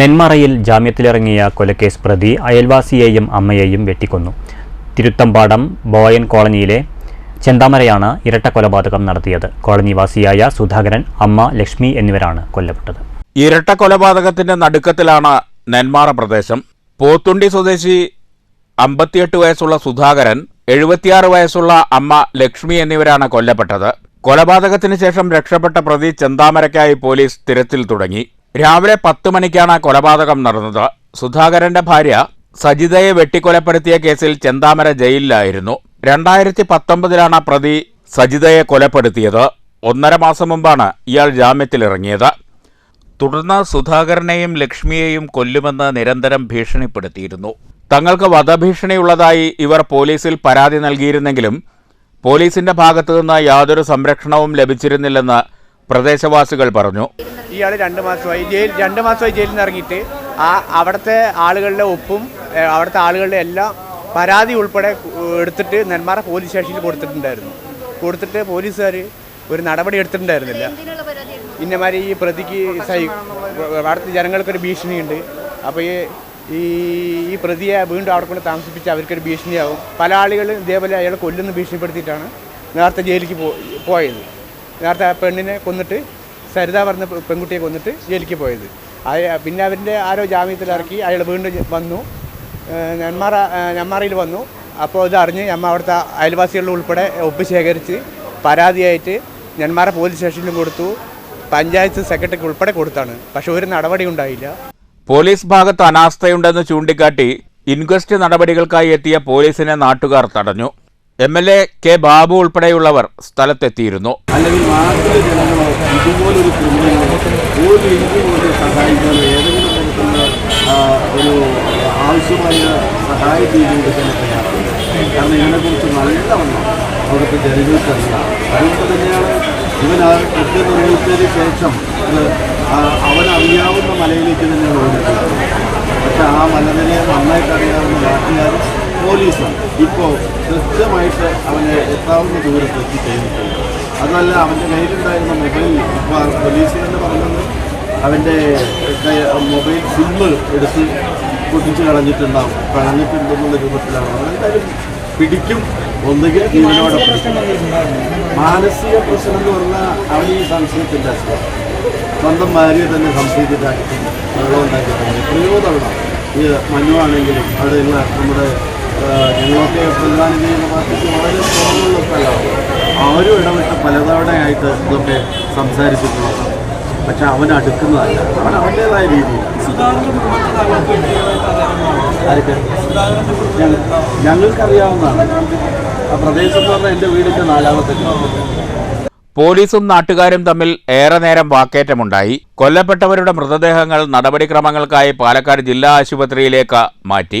നെന്മറയിൽ ജാമ്യത്തിലിറങ്ങിയ കൊലക്കേസ് പ്രതി അയൽവാസിയെയും അമ്മയെയും വെട്ടിക്കൊന്നു. തിരുത്തമ്പാടം ബോയൻ കോളനിയിലെ ചെന്താമരയാണ് ഇരട്ട കൊലപാതകം നടത്തിയത്. കോളനിവാസിയായ സുധാകരൻ അമ്മ ലക്ഷ്മി എന്നിവരാണ് കൊല്ലപ്പെട്ടത്. ഇരട്ട കൊലപാതകത്തിന്റെ നടുക്കത്തിലാണ് നെന്മാറ പ്രദേശം. പോത്തുണ്ടി സ്വദേശി അമ്പത്തിയെട്ട് വയസ്സുള്ള സുധാകരൻ എഴുപത്തിയാറ് വയസ്സുള്ള അമ്മ ലക്ഷ്മി എന്നിവരാണ് കൊല്ലപ്പെട്ടത്. കൊലപാതകത്തിന് ശേഷം രക്ഷപ്പെട്ട പ്രതി ചെന്താമരയ്ക്കായി പോലീസ് തിരച്ചിൽ തുടങ്ങി. രാവിലെ പത്ത് മണിക്കാണ് കൊലപാതകം നടന്നത്. സുധാകരന്റെ ഭാര്യ സജിതയെ വെട്ടിക്കൊലപ്പെടുത്തിയ കേസിൽ ചെന്താമര ജയിലിലായിരുന്നു. രണ്ടായിരത്തി പത്തൊമ്പതിലാണ് പ്രതി സജിതയെ കൊലപ്പെടുത്തിയത്. ഒന്നര മാസം മുമ്പാണ് ഇയാൾ ജാമ്യത്തിലിറങ്ങിയത്. തുടർന്ന് സുധാകരനെയും ലക്ഷ്മിയെയും കൊല്ലുമെന്ന് നിരന്തരം ഭീഷണിപ്പെടുത്തിയിരുന്നു. തങ്ങൾക്ക് വധഭീഷണിയുള്ളതായി ഇവർ പോലീസിൽ പരാതി നൽകിയിരുന്നെങ്കിലും പോലീസിന്റെ ഭാഗത്തുനിന്ന് യാതൊരു സംരക്ഷണവും ലഭിച്ചിരുന്നില്ലെന്ന് പ്രദേശവാസികൾ പറഞ്ഞു. ഇയാൾ രണ്ട് മാസമായി ജയിൽ രണ്ട് മാസമായി ജയിലിൽ നിന്ന് ഇറങ്ങിയിട്ട് ആ അവിടുത്തെ ആളുകളുടെ ഒപ്പും അവിടുത്തെ ആളുകളുടെ എല്ലാം പരാതി ഉൾപ്പെടെ എടുത്തിട്ട് നെന്മാറ പോലീസ് സ്റ്റേഷനിൽ കൊടുത്തിട്ടുണ്ടായിരുന്നു. കൊടുത്തിട്ട് പോലീസുകാർ ഒരു നടപടി എടുത്തിട്ടുണ്ടായിരുന്നില്ല. ഇന്നമാതിരി ഈ പ്രതിക്ക് സൈ അവിടുത്തെ ജനങ്ങൾക്കൊരു ഭീഷണിയുണ്ട്. അപ്പോൾ ഈ ഈ ഈ പ്രതിയെ വീണ്ടും അവിടെ കൊണ്ട് താമസിപ്പിച്ച് അവർക്കൊരു ഭീഷണിയാവും. പല ആളുകളും ഇതേപോലെ അയാളെ കൊല്ലുന്ന ഭീഷണിപ്പെടുത്തിയിട്ടാണ് നേരത്തെ ജയിലിലേക്ക് പോയത്. നേരത്തെ ആ പെണ്ണിനെ കൊന്നിട്ട് സരിത പറഞ്ഞ പെൺകുട്ടിയെ കൊന്നിട്ട് ജയിലിലേക്ക് പോയത്. പിന്നെ അവരുടെ ആരോ ജാമ്യത്തിൽ ഇറക്കി അയാൾ വീണ്ടും വന്നു. നെന്മാറ നെന്മാറയിൽ വന്നു. അപ്പോൾ ഇത് നമ്മ അവിടുത്തെ അയൽവാസികളിൽ ഉൾപ്പെടെ ഒപ്പ് ശേഖരിച്ച് പരാതിയായിട്ട് നെന്മാറ പോലീസ് സ്റ്റേഷനിലും കൊടുത്തു. പഞ്ചായത്ത് സെക്രട്ടറിക്ക് ഉൾപ്പെടെ കൊടുത്താണ്. പക്ഷെ ഒരു നടപടി ഉണ്ടായില്ല. പോലീസ് ഭാഗത്ത് അനാസ്ഥയുണ്ടെന്ന് ചൂണ്ടിക്കാട്ടി ഇൻക്വസ്റ്റ് നടപടികൾക്കായി എത്തിയ പോലീസിനെ നാട്ടുകാർ തടഞ്ഞു. M L A K Babu ഉൾപ്പെടെയുള്ളവർ സ്ഥലത്തെത്തിയിരുന്നു. ഇതുപോലൊരു ഏതെങ്കിലും ഒരു തയ്യാറാണ്. കാരണം അതുകൊണ്ട് അവനറിയാവുന്ന മലയിലേക്ക് തന്നെയാണ് ഓടിക്കുന്നത് പക്ഷെ ആ മലനിരയെ നന്നായിട്ട് അറിയാവുന്ന നാട്ടുകാരും പോലീസും. ഇപ്പോൾ കൃത്യമായിട്ട് അവനെ എത്താവുന്ന ദൂരത്ത് എത്തിക്കഴിഞ്ഞിട്ടുണ്ട് അതല്ല അവന്റെ കയ്യിലുണ്ടായിരുന്ന മൊബൈൽ ഇപ്പോൾ പോലീസ് തന്നെ പറഞ്ഞത് അവന്റെ മൊബൈൽ സിമ്മ് എടുത്ത് പൊട്ടിച്ച് കളഞ്ഞിട്ടുണ്ടാവും. കളഞ്ഞിട്ടുണ്ടെന്നുള്ള രൂപത്തിലാണ്. അവരെന്തായാലും പിടിക്കും. ഒന്നുകിൽ ജീവനോടെ മാനസിക പ്രശ്നം എന്ന് പറഞ്ഞാൽ അവൻ ഈ സംശയത്തിന്റെ അസുഖം. സ്വന്തം ഭാര്യയെ തന്നെ സംശയിച്ചിട്ടാക്കി വെള്ളം ഉണ്ടാക്കിയിട്ടുണ്ട് എത്രയോ തവണ ഈ മനുവാണെങ്കിലും അവിടെയുള്ള നമ്മുടെ ആ, ഞങ്ങളൊക്കെ പ്രധാനം ചെയ്യുന്ന പാർട്ടിക്ക് വളരെ സ്ട്രോങ്ങുള്ള സ്ഥലമാണ് അവരും ഇടപെട്ട് പലതവണയായിട്ട് ഇതൊക്കെ സംസാരിച്ചിട്ടുള്ളത് പക്ഷെ അവൻ അടുക്കുന്നതല്ല. അവൻ അവന്റേതായ രീതിയിൽ ഞങ്ങൾക്കറിയാവുന്നതാണ്. ആ പ്രദേശത്ത് എന്റെ വീടിന്റെ നാലാമത്തെ പോലീസും നാട്ടുകാരും തമ്മിൽ ഏറെ നേരം വാക്കേറ്റമുണ്ടായി. കൊല്ലപ്പെട്ടവരുടെ മൃതദേഹങ്ങൾ നടപടിക്രമങ്ങൾക്കായി പാലക്കാട് ജില്ലാ ആശുപത്രിയിലേക്ക് മാറ്റി.